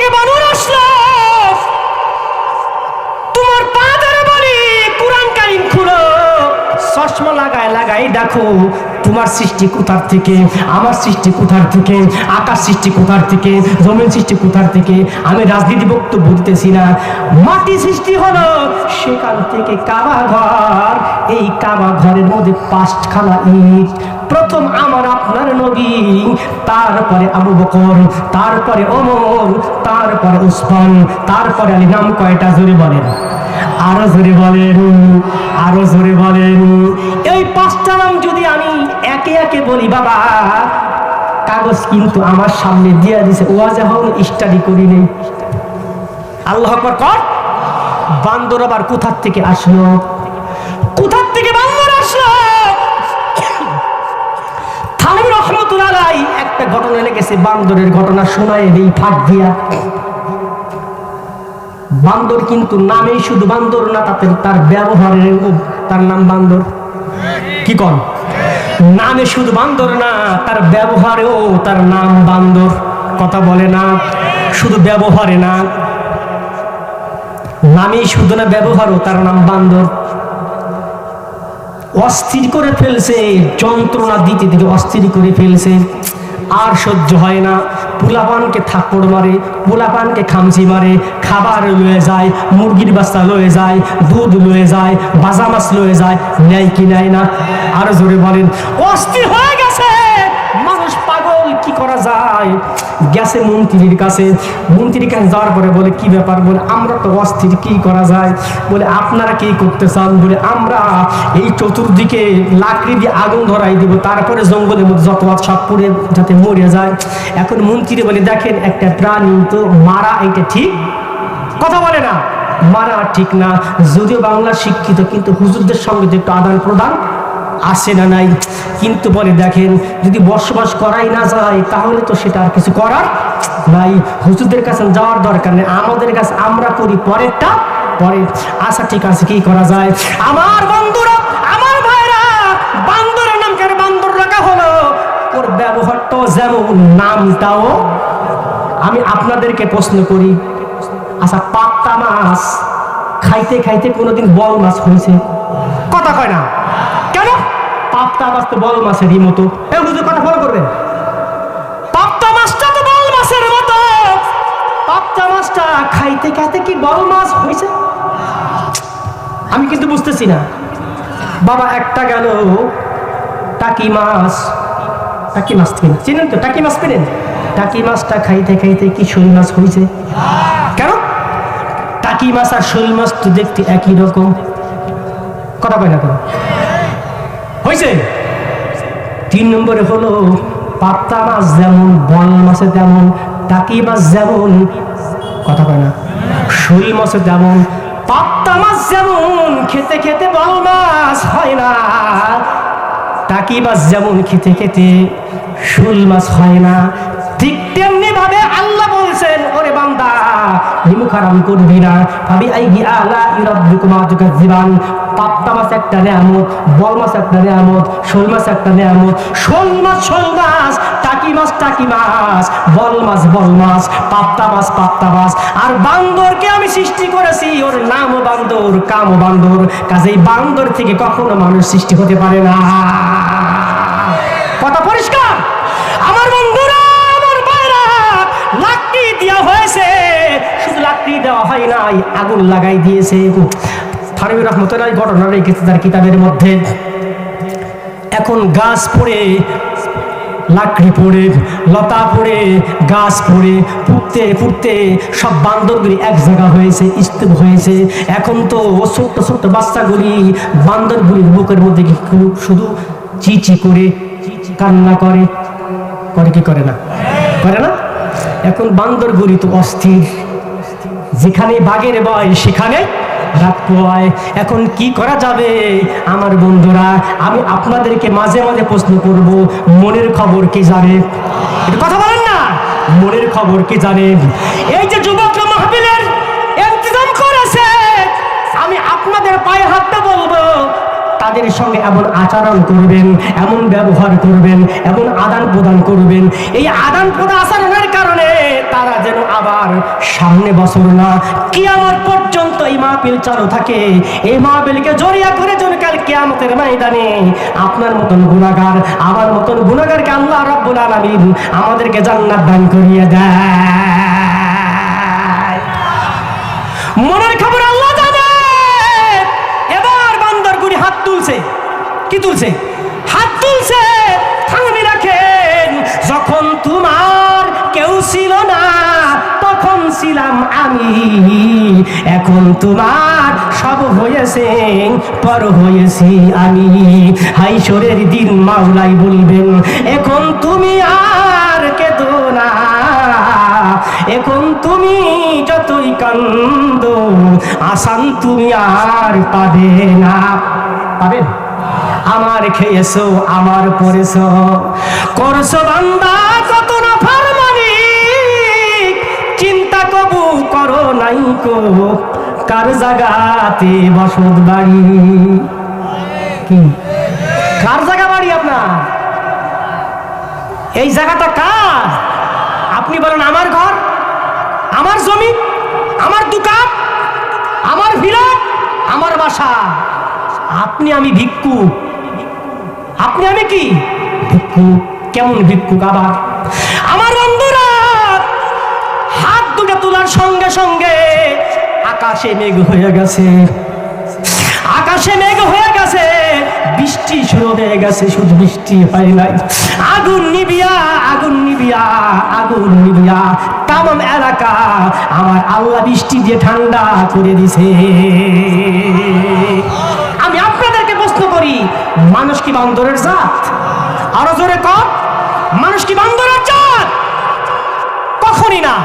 থেকে মানুষ আসলো। তোমার পা ধরে বলি কোরআন কারিম খুলো। চশমা লাগায় লাগাই দেখো তোমার সৃষ্টি কোথার থেকে? আমার সৃষ্টি কোথার থেকে? আকাশ সৃষ্টি কোথার থেকে? জমিন সৃষ্টি কোথার থেকে? আমি রাজনীতি বক্তব্য দিতেছি না। মাটি সৃষ্টি হলো সেখান থেকে কাবা ঘর এই কাবা ঘরের মধ্যে পাঁচখানা ইট। প্রথম আমার আপনার নবী, তারপরে আবু বকর, তারপরে ওমর, তারপরে উসমান, তারপরে আলী নাম কয়টা জোরে বলেন? আরও জোরে বলেন আরও জোরে বলেন এই পাঁচটা নাম যদি আমি একে একে বলি, বাবা, কাগজ কিন্তু আমার সামনে দিয়ে দিছে। ওয়াজ এখন স্টাডি করি নেই। আল্লাহ কর। বান্দর আবার কোথার থেকে আসলো? কোথার থেকে বান্দর আসলো? থানবী রহমতুল্লাহ আলাই একটা ঘটনা লেগেছে, বান্দরের ঘটনা শোনায় এই ফাঁক দিয়া। বান্দর কিন্তু নামেই শুধু বান্দর না, তাতে তার ব্যবহারের তার নাম বান্দর। কি কন? নামে শুধু বান্দর না, তার ব্যবহারেও তার নাম বান্দর। কথা বলে না, শুধু ব্যবহারে না। নামেই শুধু না, ব্যবহারও তার নাম বান্দর। অস্থির করে ফেলছে, যন্ত্রণা দিতে দিতে অস্থির করে ফেলছে। আর সহ্য হয় না। পোলাপানকে থাপ্পড় মারে, পোলাপানকে খামচি মারে, খাবার লয়ে যায়, মুরগির বাস্তা লয়ে যায়, দুধ লয়ে যায়, বাজা মাছ লয়ে যায়, নেয় কি নেয় না? আরও জোরে বলেন, অস্থির হয়ে গেছে। মানুষ পাগল কি করা যায়? গেছে মন্ত্রীর কাছে। মন্ত্রীর কাছে যাওয়ার পরে বলে, কি ব্যাপার? বলে, আমরা তো অস্থির, কি করা যায়? বলে, আপনারা কি করতে চান? বলে, আমরা এই চতুর্দিকে লাকড়ি দিয়ে আগুন ধরাই দিব, তারপরে জঙ্গলের মধ্যে যত সব পুড়ে যাতে মরে যায়। এখন মন্ত্রী বলে, দেখেন, একটা প্রাণী তো মারা এটা ঠিক? কথা বলে না। মারা ঠিক না। যদিও বাংলা শিক্ষিত, কিন্তু হুজুরদের সঙ্গে যে একটু আদান প্রদান আসে না নাই। কিন্তু বলে, দেখেন, যদি বসবাস করাই না যায়, তাহলে তো সেটা আর কিছু করার নাই। হুজুরদের কাছে যাওয়ার দরকার নেই। আমাদের কাছে আমরা করি, পরেরটা পরে আচ্ছা ঠিক আছে, কি করা যায়? আমার বন্ধুরা, আমার ভাইরা, বান্দরের নাম কেন বান্দর রাখা হলো? ওর ব্যবহারটাও যেমন নামটাও আমি আপনাদেরকে প্রশ্ন করি। আচ্ছা পাপ্তা মাছ, খাইতে খাইতে কোনোদিন বল মাছ হয়েছে? কথা কয় না। কেন? পাপ্তা মাছ তো বল মাছেরই মতো। এ হুজুর কথা ফলো করবেন। পাপ্তা মাছটা তো বল মাছের মতো। পাপ্তা মাছটা খাইতে খাইতে কি বল মাছ হয়েছে আমি কিন্তু বুঝতেছি না। বাবা একটা গেল, টাকি মাছ। টাকি মাছ কিনা চিনেন তো? টাকি মাছ পেলেন টাকি মাছটা খাইতে খাইতে কি শোল মাছ হয়েছে কেন? টাকি মাছ আর শোল মাছ তো দেখতে একই রকম। কথা কয় না কেন? হয়েছে তিন নম্বরে হলো পাত্তা মাছ যেমন, বল মাছে তেমন, টাকি মাছ যেমন, কথা কয় না শোল মাছে তেমন পাত্তা মাছ যেমন, খেতে খেতে বল মাছ হয় না। টাকি মাছ যেমন, খেতে খেতে শোল মাছ হয় না। ঠিক তেমনি ভাবে আল্লাহ বলছেন, ওরে বান্দা করবি না। ভাবি আই তুকাজ্জিবান একটা নেয়ামত, বল মাছ একটা নেয়ামত, শোল একটা নেয়ামত। শোল শোল টাকি টাকি বল মাছ বল মাছ আর বান্দরকে আমি সৃষ্টি করেছি, ওর নাম বান্দর কাম বান্দর। কাজেই বান্দর থেকে কখনো মানুষ সৃষ্টি হতে পারে না। কথা পরিষ্কার? দেওয়া হয়েছে শুধু লাকড়ি দেওয়া হয় নাই, আগুন লাগাই দিয়েছে। ফারুক রহমতুল্লাহ ঘটনা রেখেছে তার কিতাবের মধ্যে। এখন গাছ পড়ে, লাকড়ি পড়ে, লতা পড়ে, গাছ পড়ে পুড়তে পুড়তে সব বান্দরগুলি এক জায়গা হয়েছে, স্তূপ হয়েছে। এখন তো ছোট্ট ছোট্ট বাচ্চাগুলি বান্দরগুলির বুকের মধ্যে শুধু চিচি করে কান্না করে করে কি করে না? করে না? এখন বান্দর বান্দরগুলি তো অস্থির। যেখানে বাঘের বয়, সেখানে রাত পোয়ায়। এখন কি করা যাবে? আমার বন্ধুরা, আমি আপনাদেরকে মাঝে মাঝে প্রশ্ন করব, মনের খবর কি জানে? একটু কথা বলেন না, মনের খবর কি জানে? এই যে যুবকরা মাহবিলের ইন্তজাম করেছে, আমি আপনাদের পায়ে হাতটা বলব, তাদের সঙ্গে এমন আচরণ করবেন, এমন ব্যবহার করবেন, এমন আদান প্রদান করবেন। এই আদান প্রদান আচরণের কারণে তারা যেন আবার সামনে বছর না, কিয়ামত পর্যন্ত এই মাহফিল চালু থাকে। এই মাহফিলকে জড়িয়া করে জন কাল কিয়ামতের ময়দানে আপনার মতন গুণাগার, আমার মতন গুণাগারকে আল্লাহ রাব্বুল আলামিন আমাদেরকে জান্নাত দান করিয়ে দেয়। মনের খবর আল্লাহ জানে। এবার বান্দর গুড়ি হাত তুলছে। কি তুলছে? ছিলাম আমি এখন তোমার সব হয়েছে, পর হয়েছি আমি। হাইশোরের দিন মাওলাই বলবেন, এখন তুমি আর কেদো না। এখন তুমি যতই কান্দ আসান তুমি আর পাবে না। পাবেন? আমার খেয়েছো, আমার পরেছো। করছ বান্দা করো নাই কো? কার জাগাতে বসত বাড়ি? কি? কার জায়গা বাড়ি আপনার? এই জায়গাটা কার? আপনি বলেন, আমার ঘর? আমার জমি? আমার দোকান? আমার ভিলা আমার বাসা? আপনি আমি ভিক্ষু। আপনি আমি কি? ভিক্ষু। কেমন ভিক্ষুক আবার? সঙ্গে সঙ্গে আকাশে মেঘ হয়ে গেছে। আকাশে মেঘ হয়ে গেছে, বৃষ্টি শুরু হয়ে গেছে, শুধু বৃষ্টি হয় নাই। আগুন নিবিয়া আগুন নিবিয়া আগুন নিবিয়া, তামাম এলাকা আমার আল্লাহ বৃষ্টি দিয়ে ঠান্ডা করে দিছে। আমি আপনাদেরকে প্রশ্ন করি, মানুষ কি বান্দরের জাত? আরও জোরে কম মানুষ কি বান্দরের জাত? কখনই না।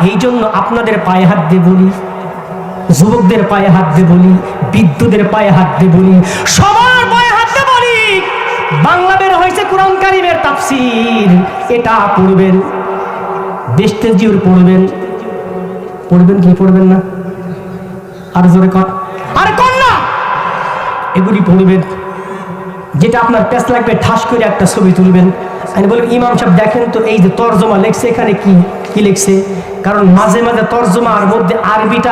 এই জন্য আপনাদের পায়ে হাত দিয়ে বলি, যুবকদের পায়ে হাত দিয়ে বলি বিদ্যুতের পায়ে হাত দিয়ে বলি, সবার পায়ে হাত দিয়ে বলি, বাংলা বের হয়েছে কোরআন কারিমের তাফসির। এটা পড়বেন দেশতে জিওর পড়বেন। পড়বেন কি পড়বেন না? আর জোরে কর। আর কর না! এগুলি পড়বেন, যেটা আপনার পেস লাগবে, ঠাস করে একটা ছবি তুলবেন। আমি বলব ইমাম সাহেব, দেখেন তো এই যে তর্জমা লেখছে এখানে কি? কি লিখছে? কারণ মাঝে মাঝে তর্জমার মধ্যে আরবিটা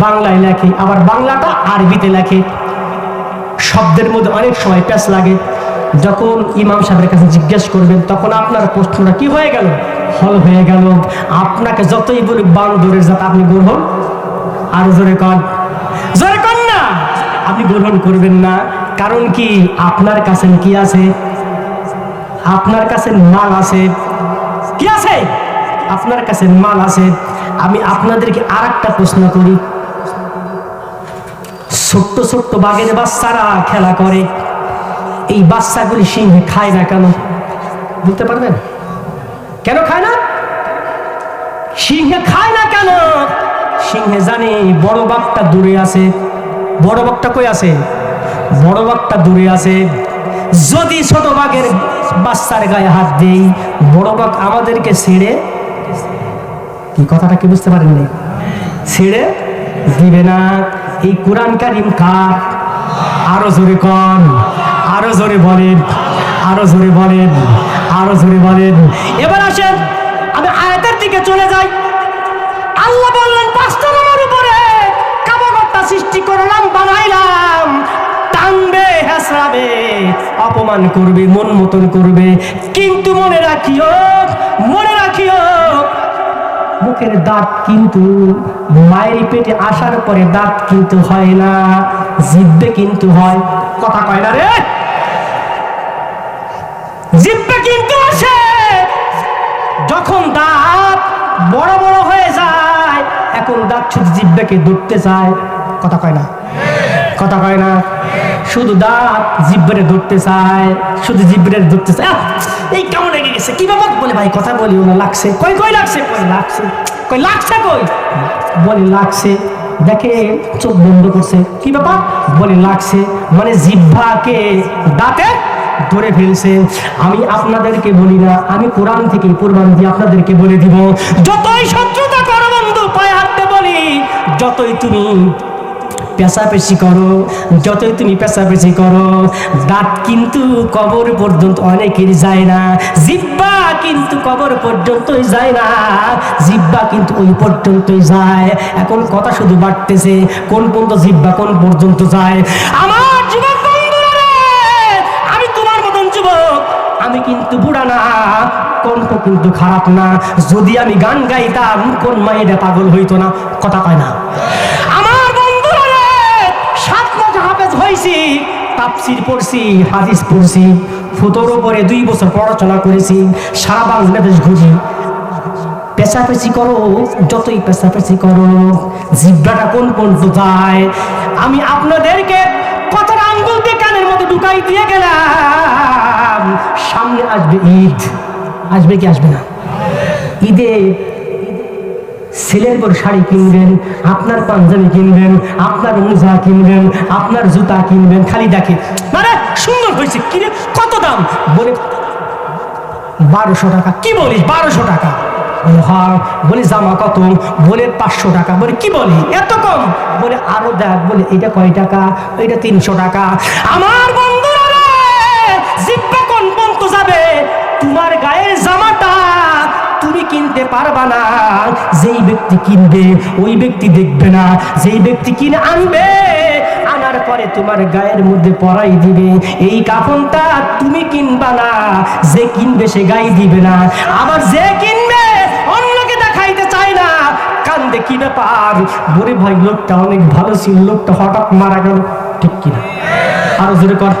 বাংলায় লেখে, আবার বাংলাটা আরবিতে লেখে। শব্দের মধ্যে অনেক সময় প্যাস লাগে। যখন ইমাম সাহেবের কাছে জিজ্ঞেস করবেন, তখন আপনার প্রশ্নটা কি হয়ে গেল? হল হয়ে গেল। আপনাকে যতই বলি বান্দরের জাত আপনি গ্রহণ আর জোরে কন। জোরে কন না! আপনি গ্রহণ করবেন না। কারণ কি? আপনার কাছে কি আছে? আপনার কাছে মাল আছে। কি আছে? আপনার কাছে মাল আছে, আমি আপনাদেরকে আর একটা প্রশ্ন করি। ছোট্ট ছোট্ট বাঘের বাচ্চারা খেলা করে, এই বাচ্চাগুলি সিংহে খায় না কেন? বলতে পারবেন? কেন খায় না? সিংহে খায় না কেন? সিংহে জানে বড় বাঘটা দূরে আছে। বড় বাঘটা কই আছে? বড় বাঘটা দূরে আছে। যদি ছোট বাঘের বাচ্চার গায়ে হাত দেই, বড় বাঘ আমাদেরকে ছেড়ে কি কথাটা কি বুঝতে পারেননি? ছেড়ে দিবে না। এই কোরআন কারিম কার আরও জোরে কন। আরও জোরে বলেন। আরও জোরে বলেন। আরও জোরে বলেন। এবার আসেন, আমি আয়াতের দিকে চলে যাই। আল্লাহ বললেন, পাঁচটা নামের উপরে কাবাগরটা সৃষ্টি করলাম, বানাইলাম। টানবে হেসরাবে অপমান করবে, মন মতন করবে। কিন্তু মনে রাখিও মনে রাখিও মুখের দাঁত কিন্তু মায়ের পেটে আসার পরে দাঁত কিন্তু হয় না, জিব্বে কিন্তু হয়। কথা কয় না রে? জিব্বে কিন্তু আসে। যখন দাঁত বড় বড় হয়ে যায়, এখন দাঁত শুধু জিব্বাকে ধরতে চায়। কথা কয় না? কথা কয় না? শুধু দাঁত জিব্বারে ধরতে চায়, শুধু জিব্বারে ধরতে চায়। এই কেমন লেগে গেছে? কি বাবা? বলে, ভাই, কথা বলি ওনা লাগছে। কই কই লাগছে? কই লাগছে। কই লাগছে কই? বলে, লাগছে। দেখে, চোখ বন্ধ করছে। কি ব্যাপার? বলে, লাগছে। মানে জিহ্বাকে দাঁতে ধরে ফেলছে। আমি আপনাদেরকে বলি না, আমি কোরআন থেকে কোরবান দিয়ে আপনাদেরকে বলে দিব। যতই শত্রুতা করো বন্ধু, পায়ে হাঁটতে বলি, যতই তুমি পেশাপেশি করো, যতই তুমি পেশাপেশি করো, দাঁত কিন্তু কবর পর্যন্ত অনেকের যায় না, জিব্বা কিন্তু কবর পর্যন্তই যায় না, জিব্বা কিন্তু ওই পর্যন্তই যায়। এখন কথা শুধু বাড়তেছে, কোন পর্যন্ত জিব্বা কোন পর্যন্ত যায়। আমার আমি তোমার মতন যুবক, আমি কিন্তু বুড়া না, কণ্ঠ কিন্তু খারাপ না, যদি আমি গান গাইতাম, কোন মায়েরা পাগল হইতো না, কথা কয় না। হয়েছি তাপসির পড়ছি, হাদিস পড়ছি, ফুতোর উপরে দুই বছর পড়াশোনা করেছি, সারা বাংলাদেশ ঘুরি। পেশাপেশি করো, যতই পেশাপেশি করো, জিব্বাটা কোন পর্যন্ত যায় আমি আপনাদেরকে কথার আঙ্গুল দিয়ে কানের মধ্যে ঢুকাই দিয়ে গেলাম। সামনে আসবে ঈদ। আসবে কি আসবে না? ঈদে ছেলের পর শাড়ি কিনবেন আপনার পাঞ্জাবি কিনবেন আপনার মোজা কিনবেন আপনার জুতা কিনবেন খালি দেখে। মানে সুন্দর হয়েছে কিনে কত দাম? বলে বারোশো টাকা। কি বলিস বারোশো টাকা? হ্যাঁ। বলে জামা কত? বলে পাঁচশো টাকা। বলে কি বলি? এত কম? বলে আরও দেখ বলে এটা কয় টাকা? এটা তিনশো টাকা। আমার বন্ধুরা রে, জিব্বা কোন পর্যন্ত যাবে? তোমার গায়ের জামাটা কিনতে পারবা না। যেই ব্যক্তি কিনবে, ওই ব্যক্তি দেখবে না। যেই ব্যক্তি কিনে আনবে, আনার পরে তোমার গায়ের মধ্যে পরাই দিবে। এই কাপড়টা তুমি কিনবা না। যে কিনবে, সে গায়ে দিবে না। আবার যে কিনবে, অন্যকে দেখাইতে চায় না। কান্দে কি ব্যাপার? বলে ভাই, লোকটা অনেক ভালো ছিল। লোকটা হঠাৎ মারা গেল। ঠিক কিনা? আরও জোরে কর।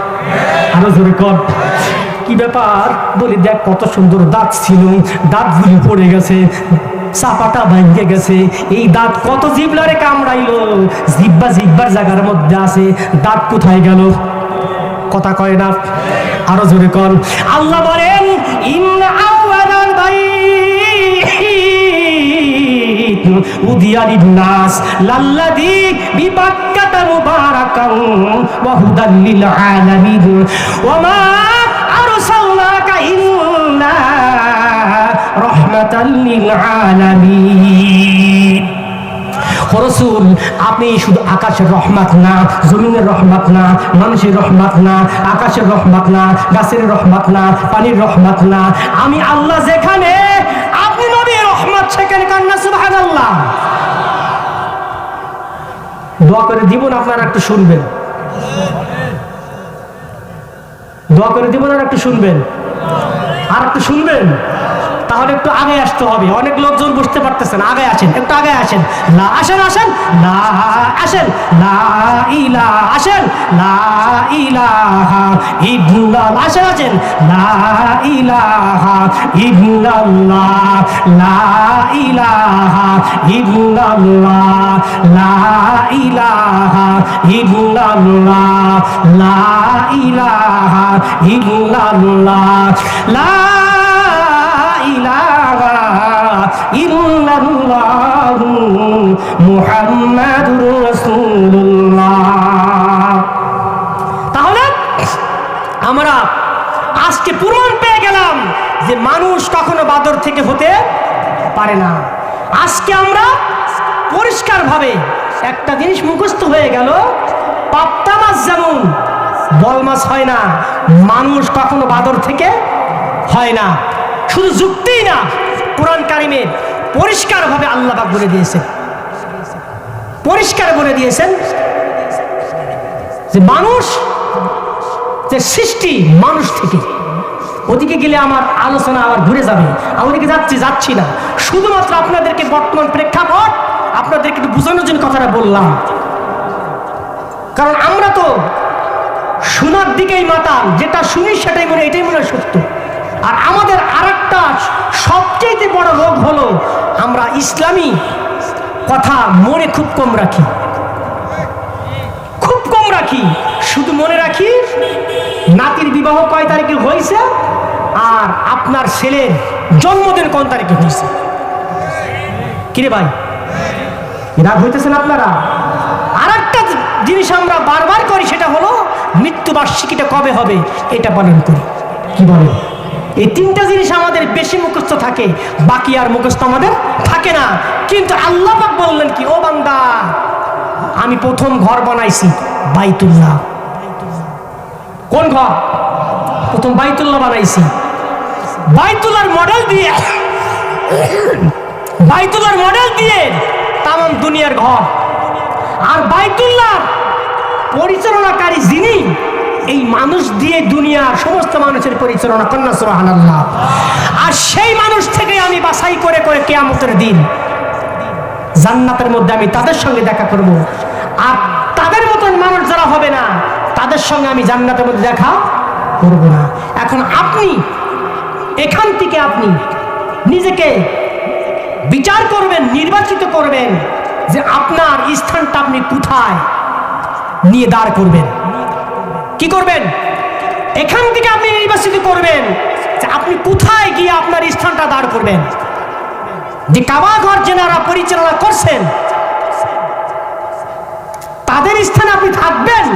আরও জোরে কর। কি ব্যাপার? বলি, দেখ কত সুন্দর দাঁত ছিল, দাঁতগুলি পড়ে গেছে, চাপাটা ভাঙে গেছে। এই দাঁত কত জিবলারে কামড়াইলো? জিব্বা জিব্বার জায়গার মধ্যে আছে, দাঁত কোথায় গেল? কথা কয় না? আরও জোরে কর আল্লাহ বলেন, ইন্না আওয়ালাল বাইত উদিয়া লিন্নাস লাল্লাযী বিবাক্কাতা মুবারাকান ওয়া হুদাল লিল আলামিন। ওয়া মা আপনি শুধু আকাশের রহমত না, জমিনের রহমত না, মানুষের রহমত না, আকাশের রহমত না, গাছের রহমত না, পানির রহমত না। আমি আল্লাহ যেখানে, আপনি নবী রহমত সেখানে কান্না সুবাহান আল্লাহ দোয়া করে দিব না আপনারা একটু শুনবেন? দোয়া করে দিব না একটু শুনবেন? আর একটু শুনবেন? তাহলে একটু আগে আসতে হবে। অনেক লোকজন বুঝতে পারতেছেন আগে আসেন, একটু আগে আসেন। লা আসেন আসেন। লা আসেন, লা ইলা আসেন। লা ইলাহা ইল্লাল্লাহ আসেন আসেন। লা ইলাহা ইল্লাল্লাহ, লা ইলাহা ইল্লাল্লাহ, লা ইলাহা ইল্লাল্লাহ, লা ইলাহা ইল্লাল্লাহ, লা ইল্লাল্লাহ তাহলে আমরা আজকে প্রমাণ পেয়ে গেলাম যে মানুষ কখনো বাদর থেকে হতে পারে না। আজকে আমরা পরিষ্কারভাবে একটা জিনিস মুখস্থ হয়ে গেল, পাপ্তা মাছ যেমন বল মাছ হয় না, মানুষ কখনো বাদর থেকে হয় না। শুধু যুক্তিই না কোরআন কারিমে পরিষ্কারভাবে আল্লাহ পাক বলে দিয়েছেন। পরিষ্কার বলে দিয়েছেন যে মানুষ, যে সৃষ্টি মানুষ থেকে, ওদিকে গেলে আমার আলোচনা আবার ঘুরে যাবে। আমি ওদিকে যাচ্ছি যাচ্ছি না। শুধুমাত্র আপনাদেরকে বর্তমান প্রেক্ষাপট, আপনাদেরকে একটু বোঝানোর জন্য কথাটা বললাম। কারণ আমরা তো শোনার দিকেই মাতাল, যেটা শুনি সেটাই মনে এটাই মনে হয় সত্য। আর আমাদের আরেকটা সবচেয়ে বড় রোগ হলো আমরা ইসলামী কথা মনে খুব কম রাখি। খুব কম রাখি। শুধু মনে রাখি, নাতির বিবাহ কয় তারিখে হয়েছে আর আপনার ছেলের জন্মদিন কোন তারিখে হয়েছে? কিরে ভাই? রাগ হইতেছেন আপনারা? আর একটা জিনিস আমরা বারবার করি, সেটা হলো মৃত্যুবার্ষিকীটা কবে হবে, এটা পালন করি। কি বলে এই তিনটা জিনিস আমাদের বেশি মুখস্থ থাকে, বাকি আর মুখস্থ আমাদের থাকে না। কিন্তু আল্লাহ বললেন কি, ও বান্দা, আমি প্রথম ঘর বানাইছি বাইতুল্লাহ। কোন ঘর? প্রথম বাইতুল্লাহ বানাইছি। বাইতুল্লাহর মডেল দিয়ে, বাইতুল্লাহর মডেল দিয়ে তাম দুনিয়ার ঘর। আর বাইতুল্লাহ পরিচালনাকারী যিনি এই মানুষ দিয়ে দুনিয়ার সমস্ত মানুষের পরিচালনা কন্যা আল্লাহ আর সেই মানুষ থেকে আমি বাছাই করে করে কেয়ামতের দিন জান্নাতের মধ্যে আমি তাদের সঙ্গে দেখা করব। আর তাদের মতন মানুষ যারা হবে না, তাদের সঙ্গে আমি জান্নাতের মধ্যে দেখা করব না। এখন আপনি, এখান থেকে আপনি নিজেকে বিচার করবেন, নির্বাচিত করবেন যে আপনার স্থানটা আপনি কোথায় নিয়ে দাঁড় করবেন। কি করবেন? এখান থেকে আপনি নির্বাচিত করবেন। যে আপনি কোথায় গিয়ে আপনার স্থানটা দাঁড় করবেন? যে কাবা ঘর যেনারা পরিচালনা করছেন, তাদের স্থানে আপনি থাকবেন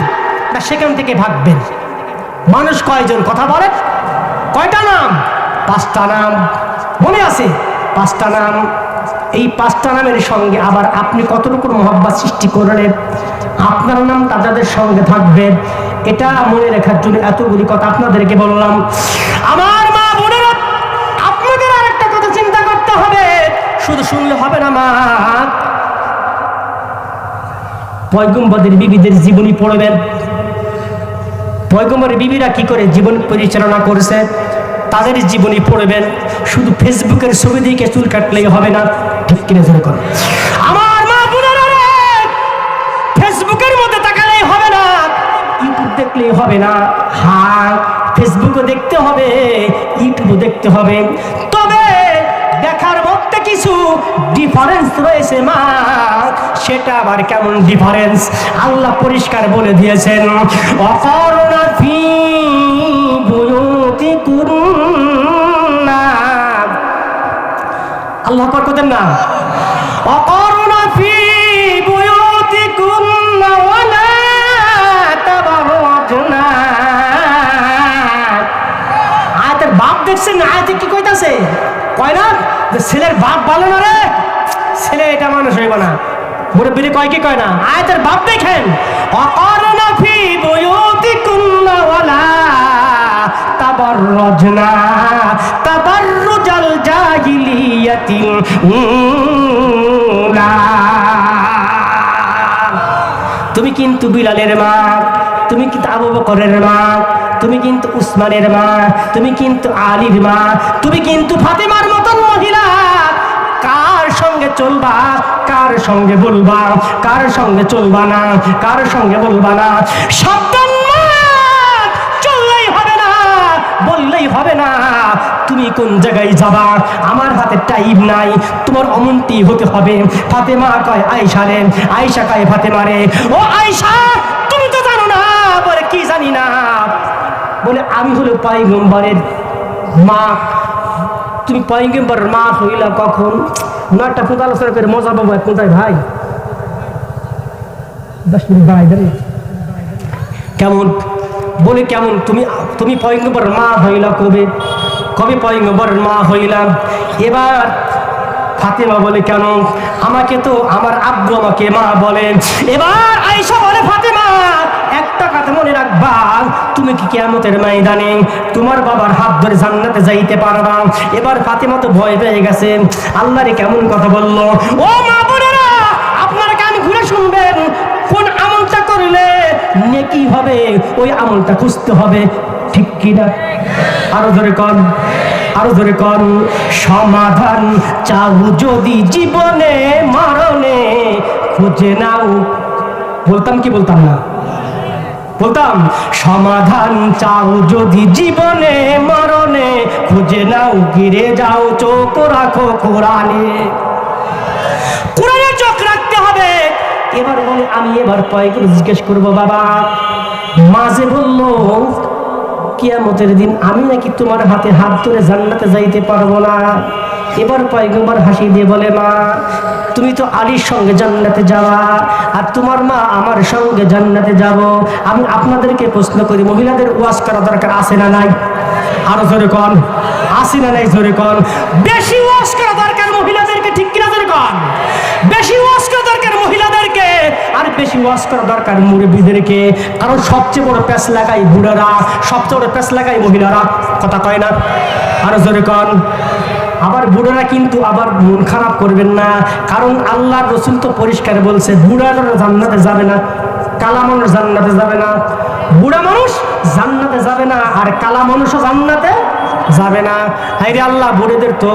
না সেখান থেকে ভাগবেন? মানুষ কয়জন? কথা বলেন। কয়টা নাম? পাঁচটা নাম। মনে আছে? পাঁচটা নাম। এই পাঁচটা নামের সঙ্গে আবার আপনি কতটুকু মহাব্বা সৃষ্টি করলেন? আপনার নাম তাদের সঙ্গে থাকবে। এটা মনে রাখার জন্য এতগুলি কথা আপনাদেরকে বললাম। আমার মা বোনেরা, আপনাদের আর একটা কথা চিন্তা করতে হবে। শুধু শুনলে হবে না, মা। পয়গম্বদের বিবিদের জীবনী পড়বেন। পয়গম্বরের বিবিরা কি করে জীবন পরিচালনা করেছে, তাদের জীবনী পড়বেন। শুধু ফেসবুকের ছবি দিকে চুল কাটলেই হবে না, ঠিক কিনে ধরে করো আমার দেখলেই হবে না। হ্যাঁ ফেসবুকও দেখতে হবে ইউটিউবও দেখতে হবে। তবে দেখার মধ্যে কিছু ডিফারেন্স রয়েছে মা। সেটা আবার কেমন ডিফারেন্স আল্লাহ পরিষ্কার বলে দিয়েছেন অকরণা ফি বুয়ুতিকুন্না। আল্লাহ কর করতেন না। অকরণা দেখছেন আয়াতে কি কইতাছে? কয় না? যে ছেলের বাপ ভালো না রে? ছেলে এটা মানুষ হইব না। মুরব্বী কয় কি কয় না? আয়াতের বাপ দেখেন। অকরণা ফি বুয়ুতিকুন্না ওয়ালা তাবাররাজনা তাবাররুজাল জাহিলিয়াতিল উলা। তুমি কিন্তু বিলালের মা, তুমি কিন্তু আবু বকরের মা তুমি কিন্তু উসমানের মা, তুমি কিন্তু আলীর মা, তুমি কিন্তু ফাতেমার মতন মহিলা। কার সঙ্গে চলবা, কার সঙ্গে বলবা, কার সঙ্গে চলবা না, কার সঙ্গে বলবা না? হবে না, বললেই হবে না, তুমি কোন জায়গায় যাবা? আমার হাতে টাইম নাই, তোমার অমনটি হতে হবে। ফাতেমা কয় আয়সা রে আয়সা কয় ফাতেমা রে। ও আয়সা তুমি তো জানো না, বলে কি জানি না। আমি হলো পাইগম্বরের মা। তুমি পয়গম্বরের মা হইলা কখন? না একটা ফুট আলোচনা করে মজা পাবো এক কোথায় ভাই? দশ মিনিট বাড়াই দেন। কেমন? বলে কেমন? তুমি তুমি পয়গম্বর মা হইলা কবে? কবে পয়গম্বর মা হইলাম এবার ফাতেমা বলে, কেন? আমাকে তো আমার আব্বু আমাকে মা বলেন। এবার আয়েশা বলে, ফাতেমা একটা কথা মনে রাখবা। তুমি কি কিয়ামতের ময়দানে তোমার বাবার হাত ধরে জান্নাতে যাইতে পারবা? এবার ফাতেমা তো ভয় পেয়ে গেছে। আল্লাহরে কেমন কথা বলল? ও মা বোনেরা, আপনারা কান ঘুরে শুনবেন? কোন আমলটা করলে নেকি হবে? ওই আমলটা খুঁজতে হবে। ঠিক কিনা আরও ধরে কন, আরও ধরে কন। সমাধান চাও যদি জীবনে, মরণে খুঁজে নাও। বলতাম কি বলতাম না? বলতাম, সমাধান চাও যদি জীবনে, মরণে, খুঁজে নাও, গিরে যাও, চোখ রাখো কোরআনে। কোরআনে চোখ রাখতে হবে। এবার বলে, আমি এবার পয়গুলো জিজ্ঞেস করব, বাবা মাঝে বলল, কিয়ামতের দিন আমি নাকি তোমার হাতে হাত ধরে জান্নাতে যাইতে পারব না। এবার পয়গম্বর হাসি দিয়ে বলে, মা তুমি তো আলীর সঙ্গে জান্নাতে যাওয়া, আর তোমার মা আমার সঙ্গে জান্নাতে যাব। আমি আপনাদেরকে প্রশ্ন করি, মহিলাদের ওয়াজ করা দরকার আছে না নাই? আরও জোরে কন। আছে না নাই জোরে কন? বেশি ওয়াজ করা দরকার মহিলাদেরকে, ঠিক কিনা জোরে কন? বেশি ওয়াজ করা দরকার মহিলাদেরকে, আর বেশি ওয়াজ করা দরকার মুরব্বীদেরকে। কারণ সবচেয়ে বড় প্যাস লাগাই বুড়ারা, সবচেয়ে বড় প্যাস লাগাই মহিলারা। কথা কয় না? আরও জোরে কন। আবার বুড়োরা কিন্তু আবার মন খারাপ করবেন না। কারণ আল্লাহ রসুল তো পরিষ্কার বলছে বুড়ারা জান্নাতে যাবে না, কালা মানুষ জান্নাতে যাবে না। বুড়া মানুষ জান্নাতে যাবে না, আর কালা মানুষও জান্নাতে যাবে না। হাইরে আল্লাহ, বুড়েদের তো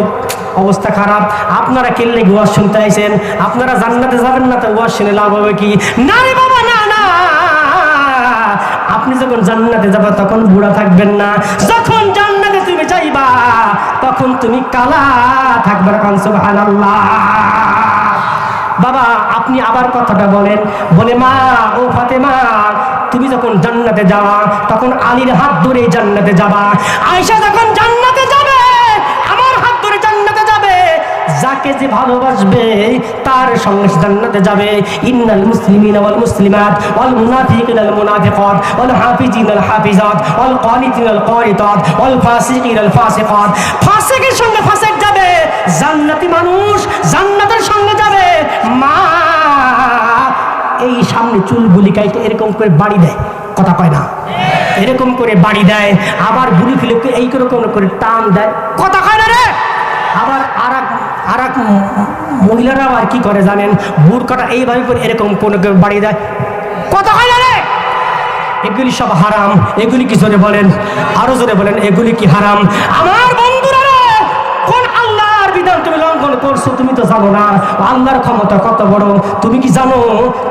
অবস্থা খারাপ। আপনারা কেললে ওয়াজ শুনতে আইছেন? আপনারা জান্নাতে যাবেন না তো ওয়াজ শুনে লাভ হবে কি? না রে বাবা, না না। আপনি যখন জান্নাতে যাবেন, তখন বুড়া থাকবেন না। যখন তখন তুমি কালা থাকবে বাবা, আপনি আবার কথাটা বলেন। বলে, মা, ও ফাতেমা, তুমি যখন জান্নাতে যাওয়া, তখন আলীর হাত ধরে জান্নাতে যাবা। আয়সা যখন যাকে যে ভালোবাসবে, তার সঙ্গে জান্নাতে যাবে। ইন্নাল মুসলিমিন ওয়াল মুসলিমাত, ওয়াল মুনাফিকিন ওয়াল মুনাফিকাত, ওয়াল হাফিজিন ওয়াল হাফিজাত, ওয়াল কানিতিন ওয়াল কানিতাত, ওয়াল ফাসিকিন ওয়াল ফাসিকাত। ফাসিকের সঙ্গে ফাসিক যাবে, জান্নাতি মানুষ জান্নাতের সঙ্গে যাবে। মা, এই সামনে চুলগুলি কাইতে এরকম করে বাড়ি দেয়। কথা কয় না? এরকম করে বাড়ি দেয়। আবার বুড়ি ফিলিপকে এই রকম করে টান দেয়। কথা কয় না রে? আবার আর আর মহিলারা আবার কি করে জানেন? বুড় কাটা এইভাবে করে এরকম কোনো কেউ বাড়ি দেয়? কথা হয় না রে! এগুলি সব হারাম। এগুলি কি জোরে বলেন? আরও জোরে বলেন, এগুলি কি হারাম? আমার বন্ধুরা কোন আল্লাহর বিধান তুমি লঙ্ঘন করছ? তুমি তো জানো না। আল্লাহর ক্ষমতা কত বড়? তুমি কি জানো?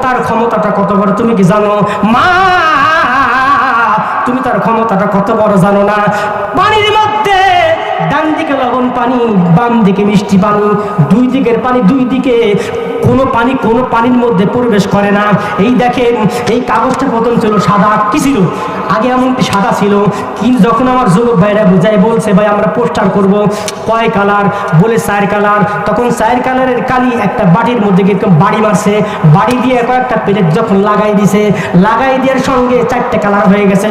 তার ক্ষমতাটা কত বড়? তুমি কি জানো? মা, তুমি তার ক্ষমতাটা কত বড় জানো না? পানির মধ্যে ডান দিকে লবণ পানি, বাম দিকে মিষ্টি পানি, দুই দিকের পানি, দুই দিকে কোনো পানি, কোনো পানির মধ্যে প্রবেশ করে না। এই দেখেন, এই কাগজটা প্রথম ছিল সাদা। কি ছিল? আগে এমনকি সাদা ছিল কিন্তু যখন আমার যুবক ভাইরা বুঝাই বলছে, ভাই, আমরা পোস্টার করব কয় কালার? বলে, চার কালার। তখন চার কালারের কালি একটা বাটির মধ্যে এরকম বাড়ি মারছে। বাড়ি দিয়ে কয়েকটা প্লেট যখন লাগাই দিছে, লাগাই দেওয়ার সঙ্গে চারটে কালার হয়ে গেছে।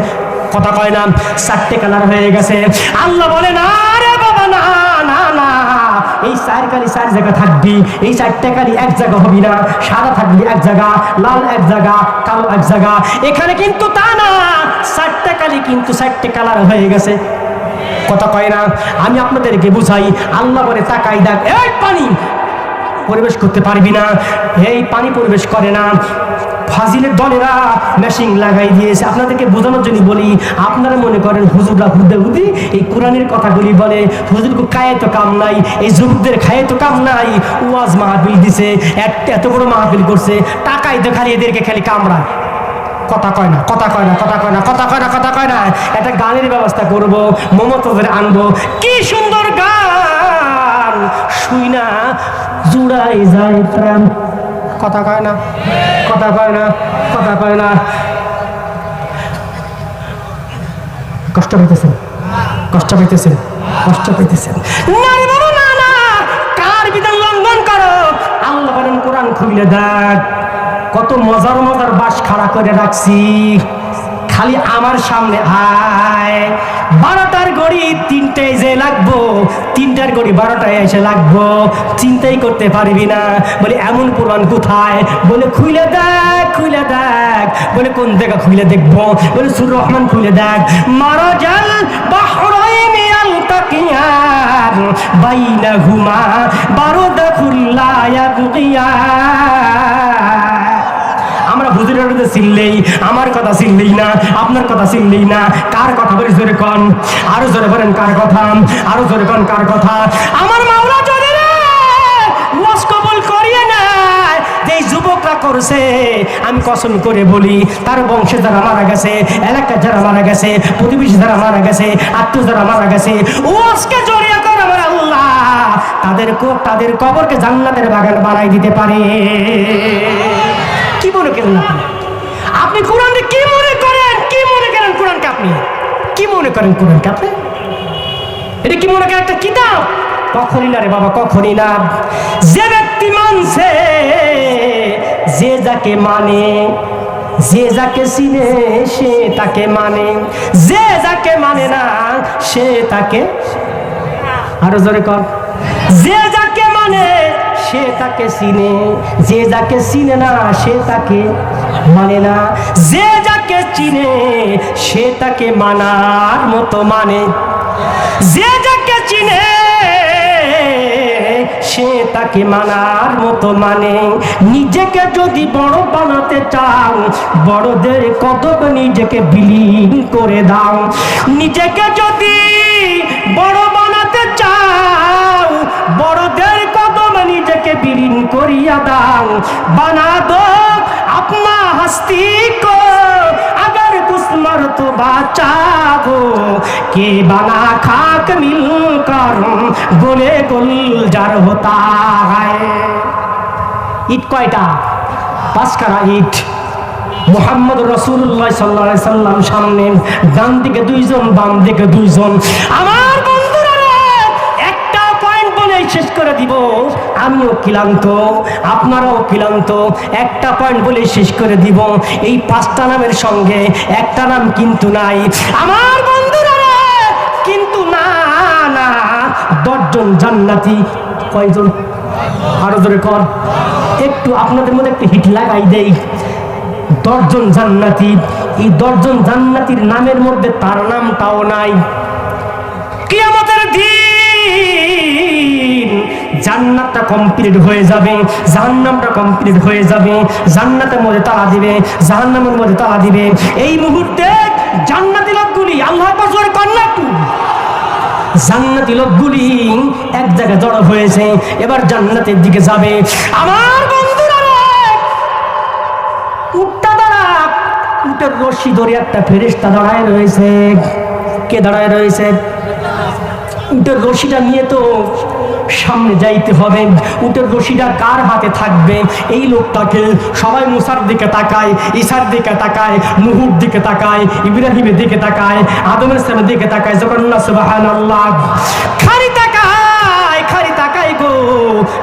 কথা কয় না, চারটে কালার হয়ে গেছে। আল্লাহ বলে না বাবা, না না না, এই চার কালি চার জায়গা থাকবি, এই চারটে কালি এক জায়গা হবি না, সাদা থাকবি এক জায়গা, লাল এক জায়গা, কালো এক জায়গা। এখানে কিন্তু তা না, চারটে কালি কিন্তু চারটে কালার হয়ে গেছে। কথা কয় না, আমি আপনাদেরকে বুঝাই, আল্লাহ বলে, তাকাই দেখ, এই পানি পরিবেশ করতে পারবি না, এই পানি পরিবেশ করে না ফাজিলের দলেরা মেশিন লাগাই দিয়েছে। আপনাদেরকে বোঝানোর জন্য বলি, আপনারা মনে করেন হুজুররা হুদে এই কোরআনের কথাগুলি বলে, হুজুরকে খায় তো কাম নাই, এই যুবকদের খায় তো কাম নাই, ওয়াজ মাহফিল দিছে, এত বড় মাহফিল করছে, টাকাই তো খালি এদেরকে খালি কামড়ায়। কথা কয় না, কথা কয় না, কথা কয় না, কথা কয় না, কথা কয় না। একটা গানের ব্যবস্থা করব মমতাদের আনব। কি সুন্দর গান! শুই না জুড়াই যায় প্রাণ। কথা কয় না, কথা কয় না, কথা কয় না। কষ্ট পেতেছেন কষ্ট পেতেছেন কষ্ট পাইতেছেন। না রে বাবা, না না, কার কোরআন কত মজার মজার বাস খাড়া করে রাখছি। খালি আমার সামনে আয় বারোটার গড়ি তিনটায় যে লাগবো, তিনটার গড়ি বারোটায় এসে লাগবো, চিন্তাই করতে পারবি না। বলে, এমন কোরআন কোথায়? বলে, খুলে দেখ খুলে দেখ। বলে, কোন জায়গা খুলে দেখব? বলে, সুর রহমান, খুলে দেখ। মারা আলতাকিয়ান বাইনাহুমা বারদাকুল্লা ইয়াবগিয়ান আমরা আমার কথা না, আপনার কথা না, কার কথা বলে জোরে কন? আরও জোরে বলেন কার কথা? আরও জোরে কন কার কথা? আমার মাওলা করছে, আমি কসম করে বলি, তার বংশে যারা মারা গেছে, এলাকার যারা মারা গেছে, প্রতিবেশী যারা মারা গেছে, আত্মীয় যারা মারা গেছে, ওয়াজকে জড়িয়ে করে আল্লাহ। তাদের তাদের কবরকে জান্নাতের বাগান বানাই দিতে পারে। কি মনে করেন আপনি? আপনি কোরআনকে কি মনে করেন? কি মনে করেন কোরআনকে আপনি? কি মনে করেন কোরআনকে আপনি? এটা কি মনে করেন একটা কিতাব? কখনই না রে বাবা, কখনই না। যে ব্যক্তি মানছে, যে যাকে মানে যে যাকে চিনে, সে তাকে মানে। যে যাকে মানে না, সে তাকে আরও জোরে কর। যে যাকে মানে সে তাকে চিনে, যে যাকে চিনে না, সে তাকে মানে না। যে যাকে চিনে, সে তাকে মানার মতো মানে। যে যাকে চিনে, সে তাকে মানার মতো মানে। নিজেকে যদি বড় বানাতে চাও, বড়দের কদম নিজেকে বিলীন করে দাও। নিজেকে যদি বড় বানাতে চাও, বড়দের কদম নিজেকে বিলীন করিয়া দাও। বানাদো আপনা হাস্তি কো। আগর কুসমর তো বাঁচাগো কে বানা খাক মিল করম, গোলে গোল যার হতা ইট কয়টা? পাঁচখানা ইট। মোহাম্মদ রসুল্লাহ সাল্লা সাল্লাম সামনে, ডান দিকে দুইজন, বাম দিকে দুইজন। আমার শেষ করে দিব, আমিও ক্লান্ত, আপনারাও ক্লান্ত। একটা পয়েন্ট বলে শেষ করে দিব, এই পাঁচটা নামের সঙ্গে একটা নাম কিন্তু নাই। আমার বন্ধুরা কিন্তু না না, দশজন জান্নাতি কয়জন? আরও জোরে কর। একটু আপনাদের মধ্যে একটু হিট লাগাই দেই। দশজন জান্নাতি, এই দশজন জান্নাতির নামের মধ্যে তার নামটাও নাই। জান্নাতটা কমপ্লিট হয়ে যাবে, জাহান্নামটা কমপ্লিট হয়ে যাবে, জান্নাতের মধ্যে তালা দিবে, জাহান্নামের মধ্যে তালা দিবে। এই মুহূর্তে জান্নাতি লোকগুলি আল্লাহ পাশে কন্যা জান্নাতি লোকগুলি এক জায়গায় জড়ো হয়েছে, এবার জান্নাতের দিকে যাবে। আমার রশি ধরে একটা ফেরিস্তা দাঁড়ায় রয়েছে। কে দাঁড়ায় রয়েছে? উটের রশিটা নিয়ে তো সামনে যাইতে হবে। উটের রশিটা কার হাতে থাকবে? এই লোকটাকে সবাই মুসার দিকে তাকায়, ঈশার দিকে তাকায়, নুহুর দিকে তাকায়, ইব্রাহিমের দিকে তাকায়, আদমের ইসলামের দিকে তাকায় জগন্নাথ সুবাহান আল্লাহ খালি তাকায় খালি তাকায় গো,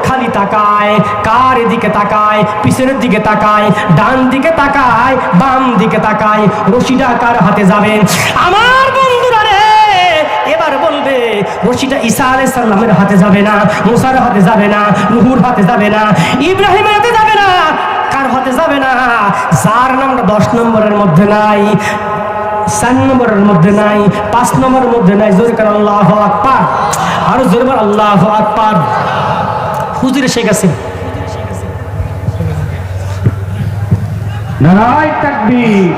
খালি তাকায়, কার দিকে তাকায়, পিছনের দিকে তাকায়, ডান দিকে তাকায়, বাম দিকে তাকায়, রশিটা কার হাতে যাবে? আমার রশিটা ঈসা আলাই সাল্লামের হাতে যাবে না, মুসার হাতে যাবে না, নুহুর হাতে যাবে না, ইব্রাহিমের হাতে যাবে না, কার হাতে যাবে না? যার নামটা দশ নম্বরের মধ্যে নাই, চার নম্বরের মধ্যে নাই, পাঁচ নম্বরের মধ্যে নাই, জোরে কার আল্লাহ আকবার, আরও জোরে বল আল্লাহ আকবার। হুজুরে শেখ আছে নারায় তাকবীর।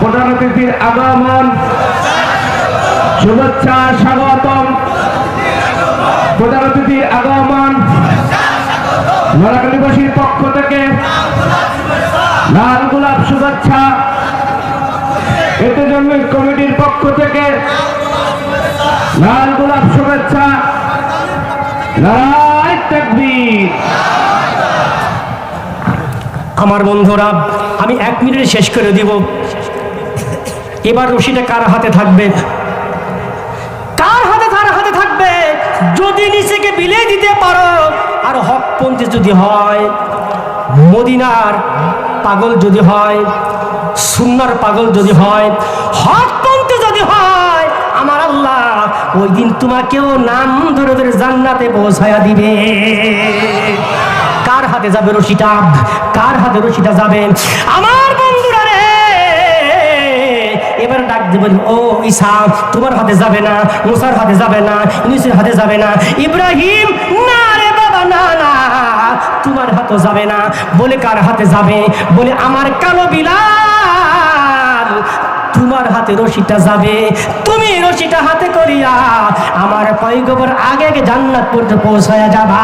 প্রধান অতিথির আগমন। শুভেচ্ছা, স্বাগতম। প্রধান অতিথির আগমন নরাকালীবাসীর পক্ষ থেকে লাল গোলাপ শুভেচ্ছা। এতে জন্য কমিটির পক্ষ থেকে লাল গোলাপ শুভেচ্ছা। আমার বন্ধুরা, আমি এক মিনিটে শেষ করে দিব। এবার রশিটা কার হাতে থাকবে কার হাতে কার হাতে থাকবে যদি নিচেকে বিলে দিতে পারো, আর হকপন্থী যদি হয়, মদিনার পাগল যদি হয়, সুন্নার পাগল যদি হয়, হকপন্থী যদি হয়, আমার আল্লাহ ওই দিন তোমাকেও নাম ধরে ধরে জান্নাতে পৌঁছায়া দিবে। কার হাতে যাবে রশিটা? কার হাতে রশিটা যাবে? আমার ডাক ও ঈসা তোমার হাতে যাবে না, মুসার হাতে যাবে না, ইউনুসের হাতে যাবে না, ইব্রাহিম, না রে বাবা, না না, তোমার হাতে যাবে না। বলে, কার হাতে যাবে? বলে, আমার কালো বিলাল, তোমার হাতে রশিটা যাবে, তুমি রশিটা হাতে করিয়া আমার পয়গবর আগে জান্নাত পর্যন্ত পৌঁছায়া যাবা।